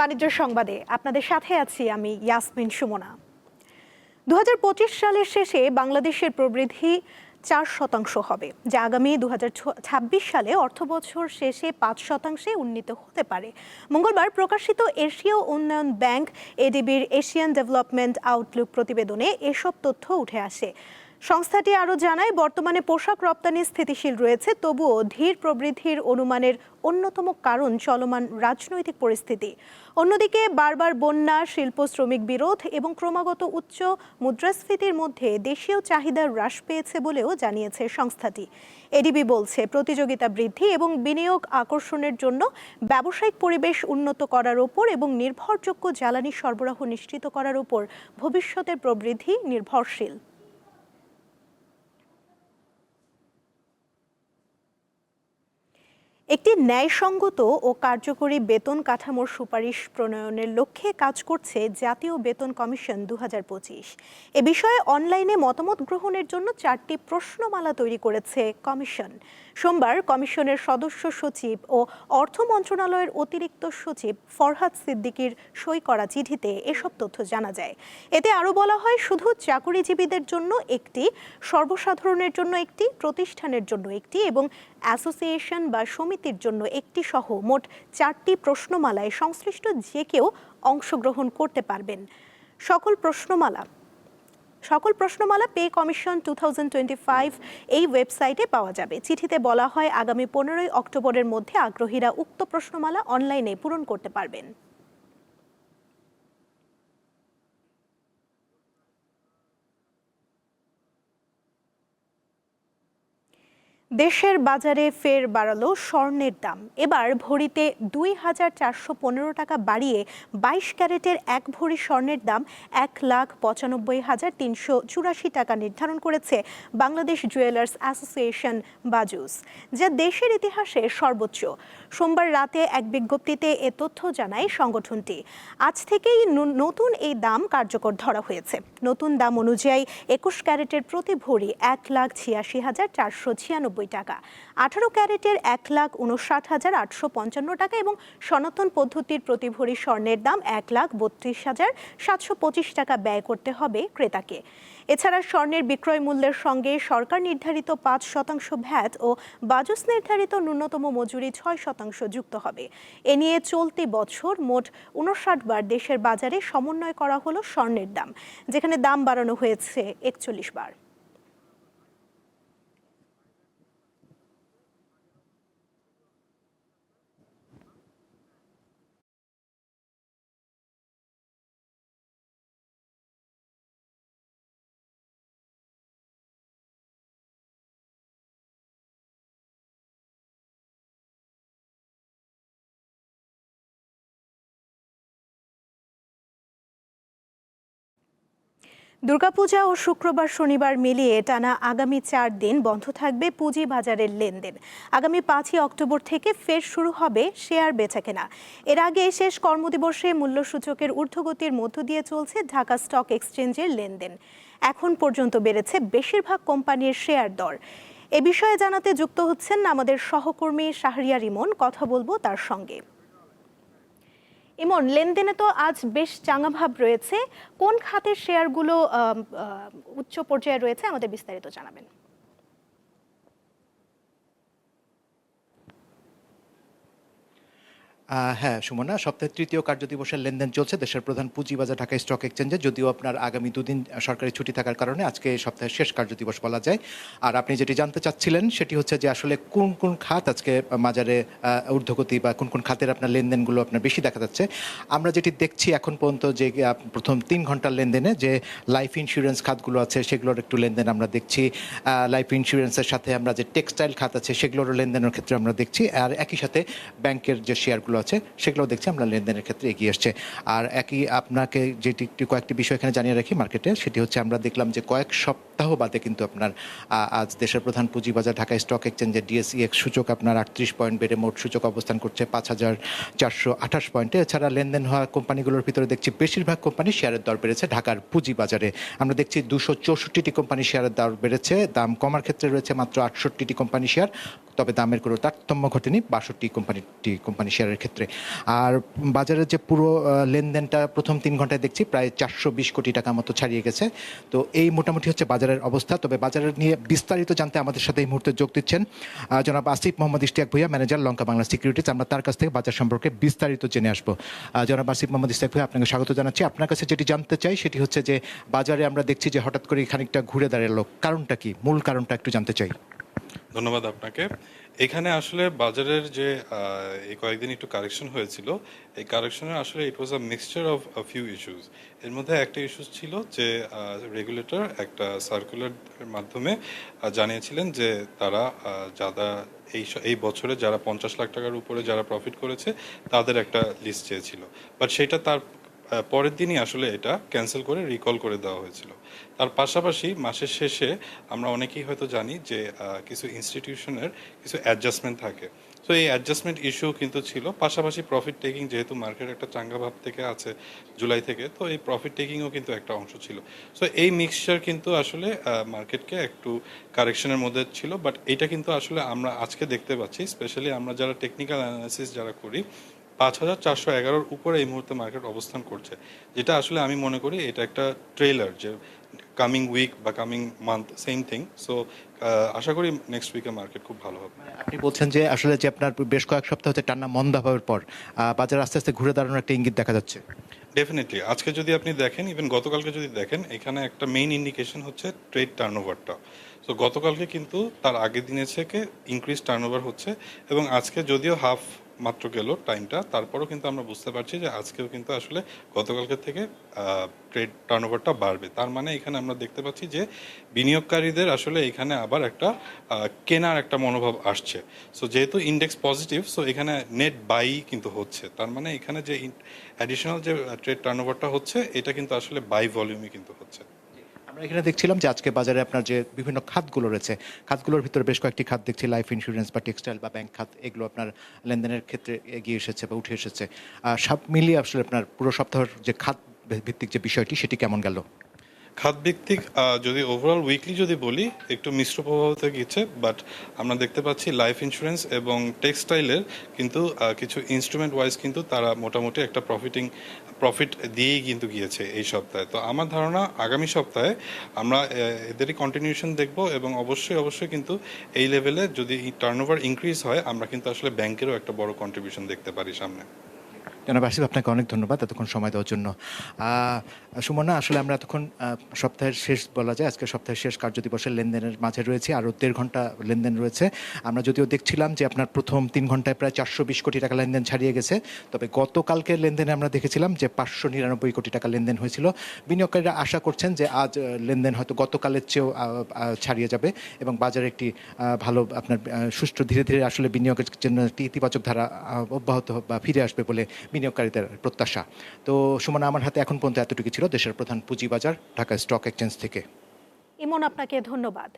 বাণিজ্য সংবাদে আপনাদের সাথে আছি আমি ইয়াসমিন সুমনা। দু হাজার পঁচিশ সালের শেষে বাংলাদেশের প্রবৃদ্ধি চার শতাংশ হবে, যা আগামী দুহাজার ছাব্বিশ সালে অর্থবছর শেষে পাঁচ শতাংশে উন্নীত হতে পারে। মঙ্গলবার প্রকাশিত এশীয় উন্নয়ন ব্যাংক, এডিবির এশিয়ান ডেভেলপমেন্ট আউটলুক প্রতিবেদনে এসব তথ্য উঠে আসে। সংস্থাটি আরও জানায়, বর্তমানে পোশাক রপ্তানি স্থিতিশীল রয়েছে, তবুও ধীর প্রবৃদ্ধির অনুমানের অন্যতম কারণ চলমান রাজনৈতিক পরিস্থিতি। অন্যদিকে, বারবার বন্যা, শিল্প শ্রমিক বিরোধ এবং ক্রমাগত উচ্চ মুদ্রাস্ফীতির মধ্যে দেশীয় চাহিদা হ্রাস পেয়েছে বলেও জানিয়েছে সংস্থাটি। এডিবি বলছে, প্রতিযোগিতা বৃদ্ধি এবং বিনিয়োগ আকর্ষণের জন্য ব্যবসায়িক পরিবেশ উন্নত করার ওপর এবং নির্ভরযোগ্য জ্বালানি সরবরাহ নিশ্চিত করার ওপর ভবিষ্যতের প্রবৃদ্ধি নির্ভরশীল। একটি ন্যায়সঙ্গত ও কার্যকরী বেতন কাঠামোর সুপারিশ প্রণয়নের লক্ষ্যে কাজ করছে জাতীয় বেতন কমিশন দুহাজার পঁচিশ। এ বিষয়ে অনলাইনে মতামত গ্রহণের জন্য চারটি প্রশ্নমালা তৈরি করেছে কমিশন। সোমবার কমিশনের সদস্য সচিব ও অর্থ মন্ত্রণালয়ের অতিরিক্ত সচিব ফরহাদ সিদ্দিকির সই করা চিঠিতে এসব তথ্য জানা যায়। এতে আরও বলা হয়, শুধু চাকুরিজীবীদের জন্য একটি, সর্বসাধারণের জন্য একটি, প্রতিষ্ঠানের জন্য একটি এবং অ্যাসোসিয়েশন বা সমিতির জন্য একটি সহ মোট চারটি প্রশ্নমালায় সংশ্লিষ্ট যে কেউ অংশগ্রহণ করতে পারবেন। সকল প্রশ্নমালা সকল প্রশ্নমালা পে কমিশন টু এই ওয়েবসাইটে পাওয়া যাবে। চিঠিতে বলা হয়, আগামী পনেরোই অক্টোবরের মধ্যে আগ্রহীরা উক্ত প্রশ্নমালা অনলাইনে পূরণ করতে পারবেন। দেশের বাজারে ফের বাড়ালো স্বর্ণের দাম। এবার ভরিতে দুই হাজার চারশো পনেরো টাকা বাড়িয়ে বাইশ ক্যারেটের এক ভরি স্বর্ণের দাম এক লাখ পঁচানব্বই হাজার তিনশো চুরাশি টাকা নির্ধারণ করেছে বাংলাদেশ জুয়েলার্স অ্যাসোসিয়েশন বাজুস, যা দেশের ইতিহাসে সর্বোচ্চ। সোমবার রাতে এক বিজ্ঞপ্তিতে এ তথ্য জানায় সংগঠনটি। আজ থেকেই নতুন এই দাম কার্যকর ধরা হয়েছে। নতুন দাম অনুযায়ী একুশ ক্যারেটের প্রতি ভরি এক লাখ ছিয়াশি হাজার চারশো ছিয়ানব্বই টাকা। আঠারো ক্যারেটের এক লাখ উনষাট হাজার আটশো পঞ্চান্ন টাকা এবং সনাতন পদ্ধতির প্রতি ভরি স্বর্ণের দাম এক লাখ বত্রিশ হাজার সাতশো পঁচিশ টাকা ব্যয় করতে হবে ক্রেতাকে। এছাড়া স্বর্ণের বিক্রয় মূল্যের সঙ্গে সরকার নির্ধারিত পাঁচ শতাংশ ভ্যাট ও বাজস নির্ধারিত ন্যূনতম মজুরি ছয় শতাংশ যুক্ত হবে। এ নিয়ে চলতি বছর মোট উনষাট বার দেশের বাজারে সমন্বয় করা হলো স্বর্ণের দাম, যেখানে দাম বাড়ানো হয়েছে একচল্লিশ বার। দুর্গাপূজা ও শুক্রবার শনিবার মিলিয়ে টানা আগামী চার দিন বন্ধ থাকবে পুঁজি বাজারের লেনদেন। আগামী পাঁচই অক্টোবর থেকে ফের শুরু হবে শেয়ার বেচাকেনা। এর আগে শেষ কর্মদিবসে মূল্যসূচকের ঊর্ধ্বগতির মধ্য দিয়ে চলছে ঢাকা স্টক এক্সচেঞ্জের লেনদেন। এখন পর্যন্ত বেড়েছে বেশিরভাগ কোম্পানির শেয়ার দর। এ বিষয়ে জানাতে যুক্ত হচ্ছেন আমাদের সহকর্মী শাহরিয়ার ইমন, কথা বলব তার সঙ্গে। ইমন, লেনদেনে তো আজ বেশ চাঙা ভাব রয়েছে। কোন খাতের শেয়ারগুলো উচ্চ পর্যায়ে রয়েছে আমাদের বিস্তারিত জানাবেন। হ্যাঁ সুমনা, সপ্তাহের তৃতীয় কার্য দিবসের লেনদেন চলছে দেশের প্রধান পুঁজিবাজার ঢাকা স্টক এক্সচেঞ্জে, যদিও আপনার আগামী দুদিন সরকারি ছুটি থাকার কারণে আজকে সপ্তাহের শেষ কার্য দিবস বলা যায়। আর আপনি যেটি জানতে চাচ্ছিলেন, সেটি হচ্ছে যে আসলে কোন কোন খাত আজকে বাজারে ঊর্ধ্বগতি বা কোন কোন খাতের আপনার লেনদেনগুলো আপনার বেশি দেখা যাচ্ছে। আমরা যেটি দেখছি এখন পর্যন্ত যে প্রথম তিন ঘণ্টার লেনদেনে যে লাইফ ইন্স্যুরেন্স খাতগুলো আছে, সেগুলোর একটু লেনদেন আমরা দেখছি। লাইফ ইন্স্যুরেন্সের সাথে আমরা যে টেক্সটাইল খাত আছে, সেগুলোরও লেনদেনের ক্ষেত্রে আমরা দেখছি। আর একই সাথে ব্যাংকের যে শেয়ারগুলো আছে সেগুলো দেখছি, আমরা লেনদেনের ক্ষেত্রে এগিয়ে আসছে। আর একই আপনাকে যেটি কয়েকটি বিষয় এখানে জানিয়ে রাখি, মার্কেটে, সেটি হচ্ছে আমরা দেখলাম যে কয়েক সপ্তাহ সপ্তাহ বাদে কিন্তু আপনার আজ দেশের প্রধান পুঁজিবাজার ঢাকা স্টক এক্সচেঞ্জের ডিএসইএক্স সূচক আপনার আটত্রিশ পয়েন্ট বেড়ে মোট সূচক অবস্থান করছে পাঁচ হাজার চারশো আঠাশ পয়েন্টে। এছাড়া লেনদেন হওয়া কোম্পানিগুলোর ভিতরে দেখছি বেশিরভাগ কোম্পানি শেয়ারের দর বেড়েছে ঢাকার পুঁজিবাজারে। আমরা দেখছি দুশো চৌষট্টিটি কোম্পানি শেয়ারের দর বেড়েছে। দাম কমার ক্ষেত্রে রয়েছে মাত্র আটষট্টিটি কোম্পানি শেয়ার, তবে দামের কোনো তারতম্য ঘটেনি বাষট্টি কোম্পানিটি কোম্পানি শেয়ারের ক্ষেত্রে। আর বাজারের যে পুরো লেনদেনটা প্রথম তিন ঘন্টায় দেখছি প্রায় চারশো বিশ কোটি টাকা মতো ছাড়িয়ে গেছে। তো এই মোটামুটি হচ্ছে বাজারের অবস্থা। তবে বাজারের নিয়ে বিস্তারিত জানতে আমাদের সাথে এই মুহূর্তে যোগ দিচ্ছেন জনাব আসিফ মোহাম্মদ ইশতিয়াক ভুইয়া, ম্যানেজার লঙ্কা বাংলা সিকিউরিটিজ। আমরা তার কাছ থেকে বাজার সম্পর্কে বিস্তারিত জেনে আসব। জনাব আসিফ মোহাম্মদ ইশতিয়াক ভুইয়া, আপনাকে স্বাগত জানাচ্ছি। আপনার কাছে যেটি জানতে চাই সেটি হচ্ছে যে বাজারে আমরা দেখছি যে হঠাৎ করে খানিকটা ঘুরে দাঁড়াল কারণটা কি? মূল কারণটা একটু জানতে চাই। ধন্যবাদ আপনাকে। এখানে আসলে বাজারের যে এই কয়েকদিন একটু কারেকশন হয়েছিল, এই কারেকশনের আসলে it was a mixture of a few issues এর মধ্যে একটা ইস্যুস ছিল যে রেগুলেটর একটা সার্কুলার মাধ্যমে জানিয়েছিলেন যে তারা যারা এই এই বছরে যারা পঞ্চাশ লাখ টাকার উপরে যারা প্রফিট করেছে, তাদের একটা লিস্ট চেয়েছিল। বাট সেটা তার পরের দিনই আসলে এটা ক্যান্সেল করে রিকল করে দেওয়া হয়েছিল। তার পাশাপাশি মাসের শেষে আমরা অনেকেই হয়তো জানি যে কিছু ইনস্টিটিউশনের কিছু অ্যাডজাস্টমেন্ট থাকে। তো এই অ্যাডজাস্টমেন্ট ইস্যু কিন্তু ছিল। পাশাপাশি প্রফিট টেকিং যেহেতু মার্কেট একটা চাঙ্গা ভাব থেকে আছে জুলাই থেকে, তো এই প্রফিট টেকিংও কিন্তু একটা অংশ ছিল। সো এই মিক্সচার কিন্তু আসলে মার্কেটকে একটু কারেকশনের মধ্যে ছিল। বাট এটা কিন্তু আসলে আমরা আজকে দেখতে পাচ্ছি স্পেশালি আমরা যারা টেকনিক্যাল অ্যানালিসিস যারা করি পাঁচ হাজার চারশো এগারোর উপরে এই মুহূর্তে মার্কেট অবস্থান করছে। যেটা আসলে আমি মনে করি এটা একটা ট্রেলার যে কামিং উইক বা coming month same thing so আশা করি নেক্সট উইকে মার্কেট খুব ভালো হবে। আপনি বলছেন যে আসলে যে আপনার বেশ কয়েক সপ্তাহ হচ্ছে টান্না হওয়ার পর বাজার আস্তে আস্তে ঘুরে দাঁড়ানোর একটা ইঙ্গিত দেখা যাচ্ছে। ডেফিনেটলি আজকে যদি আপনি দেখেন ইভেন গতকালকে যদি দেখেন এখানে একটা মেইন ইন্ডিকেশন হচ্ছে ট্রেড টার্নওভারটা সো গতকালকে কিন্তু তার আগের দিনের থেকে ইনক্রিজ টার্নওভার হচ্ছে এবং আজকে যদিও হাফ মাত্র গেল টাইমটা তারপরও কিন্তু আমরা বুঝতে পারছি যে আজকেও কিন্তু আসলে গতকালকে থেকে ট্রেড টার্নওভারটা বাড়বে। তার মানে এখানে আমরা দেখতে পাচ্ছি যে বিনিয়োগকারীদের আসলে এখানে আবার একটা কেনার একটা মনোভাব আসছে। সো যেহেতু ইন্ডেক্স পজিটিভ সো এখানে নেট বাই কিন্তু হচ্ছে। তার মানে এখানে যে অ্যাডিশনাল যে ট্রেড টার্নওভারটা হচ্ছে, এটা কিন্তু আসলে বাই ভলিউমই কিন্তু হচ্ছে। আমরা এখানে দেখছিলাম যে আজকে বাজারে আপনার যে বিভিন্ন খাতগুলো রয়েছে, খাতগুলোর ভিতরে বেশ কয়েকটি খাত দেখছি লাইফ ইন্স্যুরেন্স বা টেক্সটাইল বা ব্যাংক খাত, এগুলো আপনার লেনদেনের ক্ষেত্রে এগিয়ে এসেছে বা উঠে এসেছে। সব মিলিয়ে আসলে আপনার পুরো সপ্তাহের যে খাত ভিত্তিক যে বিষয়টি, সেটি কেমন গেল? খাতভিত্তিক যদি ওভারঅল উইকলি যদি বলি, একটু মিশ্র প্রভাবিত গিয়েছে বাট আমরা দেখতে পাচ্ছি লাইফ ইন্স্যুরেন্স এবং টেক্সটাইলের কিন্তু কিছু ইনস্ট্রুমেন্ট ওয়াইজ কিন্তু তারা মোটামুটি একটা প্রফিটিং প্রফিট দিয়েই কিন্তু গিয়েছে এই সপ্তাহে। তো আমার ধারণা আগামী সপ্তাহে আমরা এদেরই কন্টিনিউশন দেখব এবং অবশ্যই অবশ্যই কিন্তু এই লেভেলে যদি টার্নওভার ইনক্রিজ হয়, আমরা কিন্তু আসলে ব্যাংকেরও একটা বড় কন্ট্রিবিউশন দেখতে পারি সামনে। জনাব আসিফ, আপনাকে অনেক ধন্যবাদ এতক্ষণ সময় দেওয়ার জন্য। সুমনা আসলে আমরা এতক্ষণ সপ্তাহের শেষ বলা যায়, আজকে সপ্তাহের শেষ কার্য দিবসের লেনদেনের মাঝে রয়েছে, আরও দেড় ঘণ্টা লেনদেন রয়েছে। আমরা যদিও দেখছিলাম যে আপনার প্রথম তিন ঘন্টায় প্রায় চারশো বিশ কোটি টাকা লেনদেন ছাড়িয়ে গেছে, তবে গতকালকের লেনদেনে আমরা দেখেছিলাম যে পাঁচশো নিরানব্বই কোটি টাকা লেনদেন হয়েছিল। বিনিয়োগকারীরা আশা করছেন যে আজ লেনদেন হয়তো গতকালের চেয়েও ছাড়িয়ে যাবে এবং বাজারে একটি ভালো আপনার সুষ্ঠু ধীরে ধীরে আসলে বিনিয়োগের জন্য একটি ইতিবাচক ধারা অব্যাহত বা ফিরে আসবে বলে বিনিয়োগকারীদের প্রত্যাশা। তো সুমনা, আমার হাতে এখন পর্যন্ত এতটুকু ছিল। দেশের প্রধান পুঁজিবাজার ঢাকা স্টক এক্সচেঞ্জ থেকে। ইমন, আপনাকে ধন্যবাদ।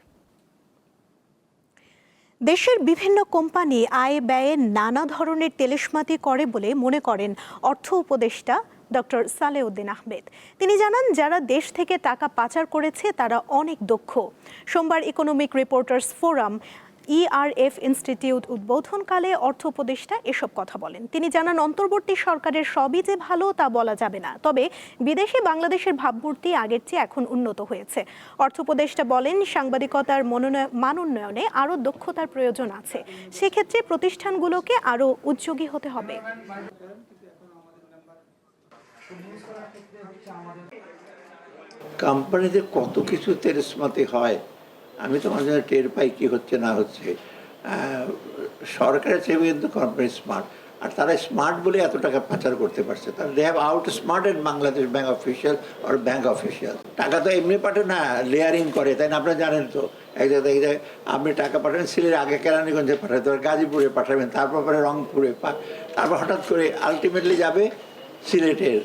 দেশের বিভিন্ন কোম্পানি আয় ব্যয়ে নানা ধরনের তেলেসমাতি করে বলে মনে করেন অর্থ উপদেষ্টা ডক্টর সালেউদ্দিন আহমেদ। তিনি জানান, যারা দেশ থেকে টাকা পাচার করেছে, তারা অনেক দক্ষ। সোমবার economic reporters forum ERF institute উদ্বোধনকালে অর্থ উপদেষ্টা এসব কথা বলেন। তিনি জানান, অন্তর্বর্তী সরকারের সবই যে ভালো তা বলা যাবে না। তবে বিদেশে বাংলাদেশের ভাবমূর্তি আগের চেয়ে এখন উন্নত হয়েছে। অর্থ উপদেষ্টা বলেন, সাংবাদিকতার মনোনয়, মানোন্নয়নে আরও দক্ষতার প্রয়োজন আছে। সেক্ষেত্রে প্রতিষ্ঠানগুলোকে আরও উদ্যোগী হতে হবে। কোম্পানিতে কত কিছু তেরসমাতি হয়? আমি তো মাঝে টের পাই কী হচ্ছে, না হচ্ছে। সরকারের চেয়ে কিন্তু কোম্পানি স্মার্ট আর তারা স্মার্ট বলে এত টাকা পাচার করতে পারছে। তারা they have outsmart and Bangladesh bank official R bank official টাকা তো এমনি পাঠে না লেয়ারিং করে, তাই না? আপনারা জানেন তো। এক জায়গায় এক জায়গায় আপনি টাকা পাঠাবেন, সিলের আগে কেরানীগঞ্জে পাঠাবেন তারপর গাজীপুরে পাঠাবেন, তারপর পরে রংপুরে তারপর হঠাৎ করে আলটিমেটলি যাবে সিলেটের।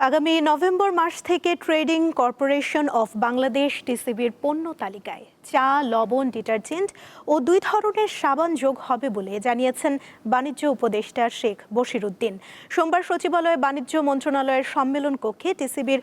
আগামী নভেম্বর মাস থেকে ট্রেডিং কর্পোরেশন অফ বাংলাদেশ টিসিবির পণ্য তালিকায় চা, লবণ, ডিটারজেন্ট ও দুই ধরনের সাবান যোগ হবে বলে জানিয়েছেন বাণিজ্য উপদেষ্টা শেখ বশিরুদ্দিন সোমবার সচিবালয়ে বাণিজ্য মন্ত্রণালয়ের সম্মেলন কক্ষে টিসিবির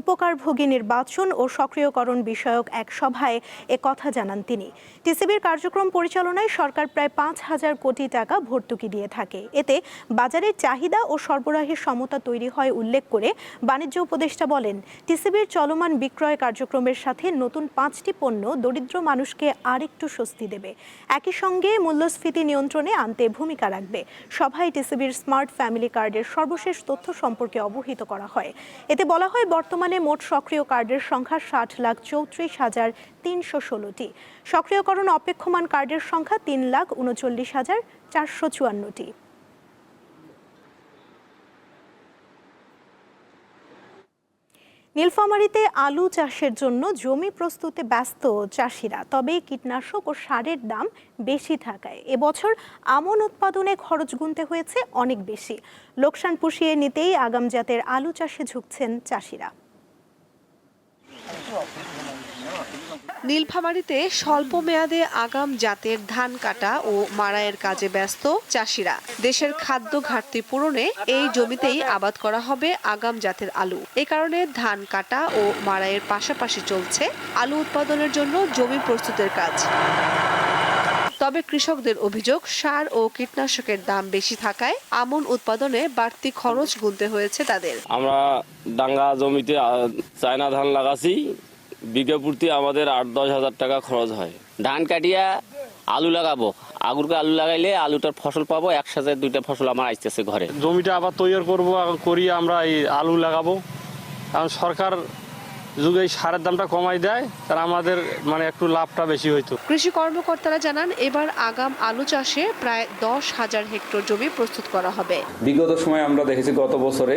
উপকারভোগী নির্বাচন ও সক্রিয়করণ বিষয়ক এক সভায় এ কথা জানান তিনি। টিসিবির কার্যক্রম পরিচালনায় সরকার প্রায় পাঁচ হাজার কোটি টাকা ভর্তুকি দিয়ে থাকে। এতে বাজারের চাহিদা ও সরবরাহের সমতা তৈরি হয় উল্লেখ করে বাণিজ্য উপদেষ্টা বলেন, টিসিবির চলমান বিক্রয় কার্যক্রমের সাথে নতুন পাঁচটি পণ্য দরিদ্র মানুষকে আরেকটু স্বস্তি দেবে। একই সঙ্গে মূল্যস্ফীতি নিয়ন্ত্রণে আনতে ভূমিকা রাখবে। সভায় টিসিবির স্মার্ট ফ্যামিলি কার্ডের সর্বশেষ তথ্য সম্পর্কে অবহিত করা হয়। এতে বলা হয়, বর্তমানে মোট সক্রিয় কার্ডের সংখ্যা ষাট লাখ চৌত্রিশ হাজার তিনশো ষোলোটি। সক্রিয়করণ অপেক্ষমান কার্ডের সংখ্যা তিন লাখ উনচল্লিশ হাজার চারশো চুয়ান্নটি। নীলফামারীতে আলু চাষের জন্য জমি প্রস্তুতে ব্যস্ত চাষিরা, তবে কীটনাশক ও সারের দাম বেশি থাকায়। এবছর আমন উৎপাদনে খরচ গুনতে হয়েছে অনেক বেশি। লোকসান পুষিয়ে নিতেই আগাম জাতের আলু চাষে ঝুঁকছেন চাষিরা। নীলফামারীতে স্বল্প মেয়াদে আগাম জাতের ধান কাটা ও মাড়াইয়ের কাজে ব্যস্ত চাষিরা। দেশের খাদ্য ঘাটতি পূরণে এই জমিতেই আবাদ করা হবে আগাম জাতের আলু। এ কারণে ধান কাটা ও মাড়াইয়ের পাশাপাশি চলছে আলু উৎপাদনের জন্য জমি প্রস্তুতের কাজ। তবে কৃষকদের অভিযোগ সার ও কীটনাশকের দাম বেশি থাকায় আমন উৎপাদনে বাড়তি খরচ গুনতে হয়েছে তাদের। আমরা ডাঙ্গা জমিতে চায়না ধান লাগাছি বিঘা প্রতি আমাদের আট দশ হাজার টাকা খরচ হয়। ধান কাটিয়া আলু লাগাবো। আগুরকে আলু লাগাইলে আলুটার ফসল পাবো একসাথে দুইটা ফসল আমার আসতেছে ঘরে। জমিটা আবার তৈরি করব করি আমরা এই আলু লাগাবো। কারণ সরকার যুগে এই সারের দামটা কমাই দেয় তার আমাদের মানে একটু লাভটা বেশি হইতো। কৃষি কর্মকর্তারা জানান এবার আগাম আলু চাষে প্রায় দশ হাজার হেক্টর জমি প্রস্তুত করা হবে। বিগত সময়ে আমরা দেখেছি গত বছরে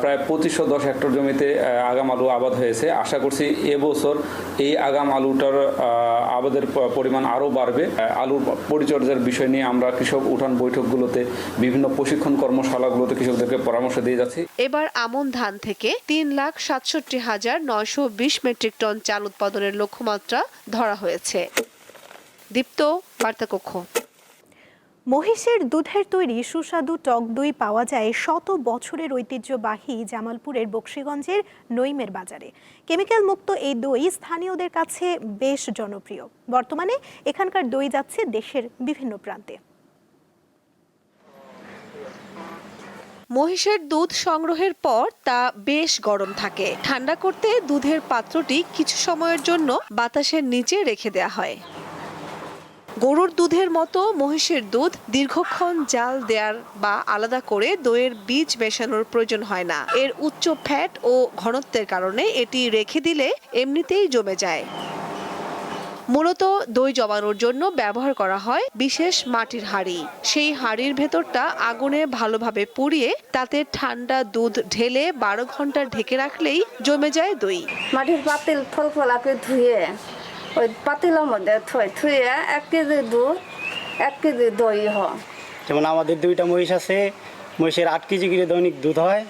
প্রায় পঁচিশশো দশ হেক্টর জমিতে আগাম আলু আবাদ হয়েছে। আশা করছি এবছর এই আগাম আলুটার আবাদের পরিমাণ আরও বাড়বে। আলুর পরিচর্যার বিষয় নিয়ে আমরা কৃষক উঠান বৈঠকগুলোতে বিভিন্ন প্রশিক্ষণ কর্মশালাগুলোতে কৃষকদেরকে পরামর্শ দিয়ে যাচ্ছি। এবার আমন ধান থেকে তিন লাখ সাতষট্টি হাজার নয়শো বিশ মেট্রিক টন চাল উৎপাদনের লক্ষ্যমাত্রা ধরা হয়েছে। দীপ্ত বার্তাকক্ষ মহিষের দুধের তৈরি সুস্বাদু টক দই পাওয়া যায় শত বছরের ঐতিহ্যবাহী জামালপুরের বক্সিগঞ্জের নইমের বাজারে। কেমিক্যাল মুক্ত এই দই স্থানীয়দের কাছে বেশ জনপ্রিয়। বর্তমানে এখানকার দই যাচ্ছে দেশের বিভিন্ন প্রান্তে। মহিষের দুধ সংগ্রহের পর তা বেশ গরম থাকে। ঠান্ডা করতে দুধের পাত্রটি কিছু সময়ের জন্য বাতাসের নিচে রেখে দেওয়া হয়। গরুর দুধের মতো মহিষের দুধ দীর্ঘক্ষণ জাল দেওয়ার বা আলাদা করে দইয়ের বীজ মেশানোর প্রয়োজন হয় না। এর উচ্চ ফ্যাট ও ঘনত্বের কারণে এটি রেখে দিলে এমনিতেই জমে যায়। মূলত দই জমানোর জন্য ব্যবহার করা হয় বিশেষ মাটির হাঁড়ি। সেই হাঁড়ির ভেতরটা আগুনে ভালোভাবে পুড়িয়ে তাতে ঠান্ডা দুধ ঢেলে বারো ঘণ্টা ঢেকে রাখলেই জমে যায় দই। মাটির পাতিল ফল ফলাকে ধুয়ে ওই পাতিলের মধ্যে থুয়ে থুয়ে এক কেজি দুধ এক কেজি দই হয় যেমন আমাদের দুইটা মহিষ আছে মহিষের আট কেজি করে দৈনিক দুধ হয়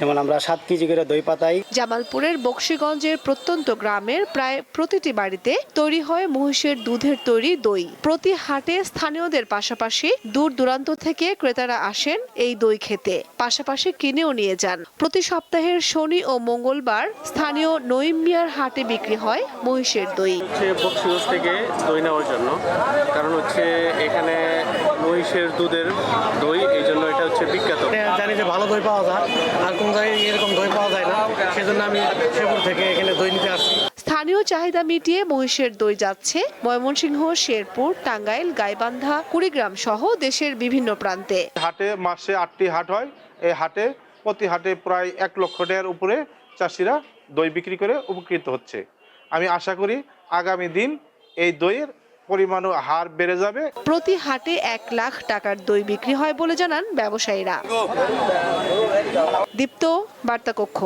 যেমন আমরা সাত কেজি করে দই পাতাই। জামালপুরের বক্সিগঞ্জের প্রত্যন্ত গ্রামের প্রায় প্রতিটি বাড়িতে তৈরি হয় মহিষের দুধের তৈরি দই। প্রতি হাটে স্থানীয়দের পাশাপাশি দূর দূরান্ত থেকে ক্রেতারা আসেন এই দই খেতে। পাশাপাশি কিনেও নিয়ে যান। প্রতি সপ্তাহের শনি ও মঙ্গলবার স্থানীয় নইম মিয়ার হাটে বিক্রি হয় মহিষের দই। বক্সিগঞ্জ থেকে দই নেওয়ার জন্য। কারণ হচ্ছে এখানে মহিষের দুধের দই এই জন্য এটা হচ্ছে বিখ্যাত। জানি যে ভালো দই পাওয়া যায়। এরকম দই পাওয়া যায় না। সেজন্য আমি শেপুর থেকে এখানে দই নিতে আসছি। স্থানীয় চাহিদা মিটিয়ে মহিষের দই যাচ্ছে। ময়মনসিংহ শেরপুর টাঙ্গাইল গাইবান্ধা কুড়িগ্রাম সহ দেশের বিভিন্ন প্রান্তে। হাটে মাসে আটটি হাট হয়। এই হাটে প্রতি হাটে প্রায় এক লক্ষ টাকার উপরে চাষিরা দই বিক্রি করে উপকৃত হচ্ছে। আমি আশা করি আগামী দিন এই দইয়ের পরিমাণও হার বেড়ে যাবে। প্রতি হাটে এক লাখ টাকার দই বিক্রি হয় বলে জানান ব্যবসায়ীরা। দীপ্ত বার্তা কক্ষ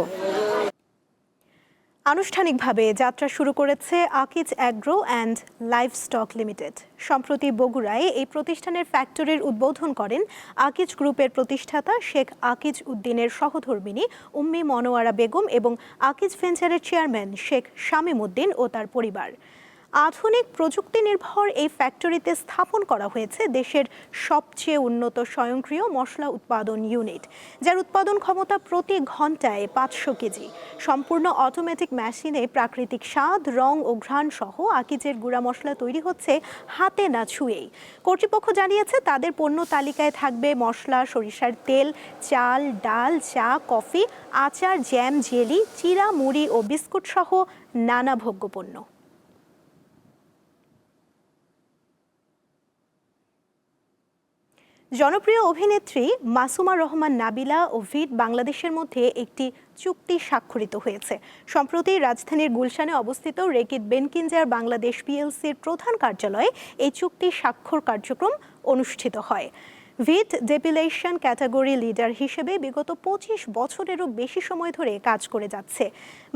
আনুষ্ঠানিকভাবে যাত্রা শুরু করেছে Akij agro and livestock limited. সম্প্রতি বগুড়ায় এই প্রতিষ্ঠানের ফ্যাক্টরির উদ্বোধন করেন আকিজ গ্রুপের প্রতিষ্ঠাতা শেখ আকিজ উদ্দিনের সহধর্মিনী উম্মি মনোয়ারা বেগম এবং আকিজ ভেঞ্চারের চেয়ারম্যান শেখ শামীম উদ্দিন ও তার পরিবার। আধুনিক প্রযুক্তি নির্ভর এই ফ্যাক্টরিতে স্থাপন করা হয়েছে দেশের সবচেয়ে উন্নত স্বয়ংক্রিয় মশলা উৎপাদন ইউনিট যার উৎপাদন ক্ষমতা প্রতি ঘন্টায় পাঁচশো কেজি। সম্পূর্ণ অটোমেটিক মেশিনে প্রাকৃতিক স্বাদ, রং ও ঘ্রাণ সহ আকিজের গুঁড়া মশলা তৈরি হচ্ছে হাতে না ছুঁয়েই। কর্তৃপক্ষ জানিয়েছে, তাদের পণ্য তালিকায় থাকবে মশলা, সরিষার তেল, চাল, ডাল, চা, কফি, আচার জ্যাম জেলি চিরা, মুড়ি ও বিস্কুট সহ নানা ভোগ্যপণ্য। জনপ্রিয় অভিনেত্রী মাসুমা রহমান নাবিলা ও ভিট বাংলাদেশের মধ্যে একটি চুক্তি স্বাক্ষরিত হয়েছে। সম্প্রতি রাজধানীর গুলশানে অবস্থিত রেকিট বেনকিনজার বাংলাদেশ পিএলসির প্রধান কার্যালয়ে এই চুক্তি স্বাক্ষর কার্যক্রম অনুষ্ঠিত হয়। ভিট ডেপিলেশন ক্যাটাগরি লিডার হিসেবে বিগত পঁচিশ বছরেরও বেশি সময় ধরে কাজ করে যাচ্ছে।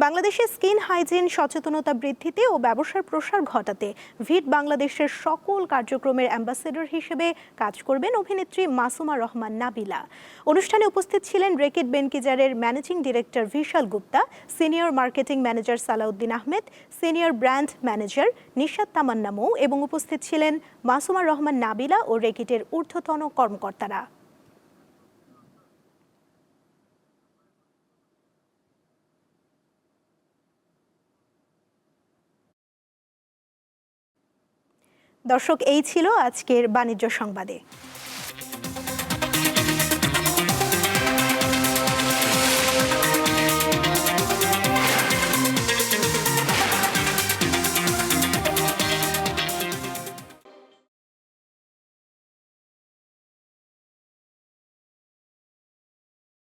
বাংলাদেশে স্কিন হাইজিন সচেতনতা বৃদ্ধিতে ও ব্যবসার প্রসার ঘটাতে ভিট বাংলাদেশের সকল কার্যক্রমের অ্যাম্বাসেডর হিসেবে কাজ করবেন অভিনেত্রী মাসুমা রহমান নাবিলা। অনুষ্ঠানে উপস্থিত ছিলেন Reckitt বেনকিজারের managing director Vishal Gupta senior marketing manager Salauddin Ahmed senior brand manager Nishad Tamanna Mou এবং উপস্থিত ছিলেন মাসুমা রহমান নাবিলা ও রেকিটের ঊর্ধ্বতন কর্মকর্তারা। দর্শক এই ছিল আজকের বাণিজ্য সংবাদে।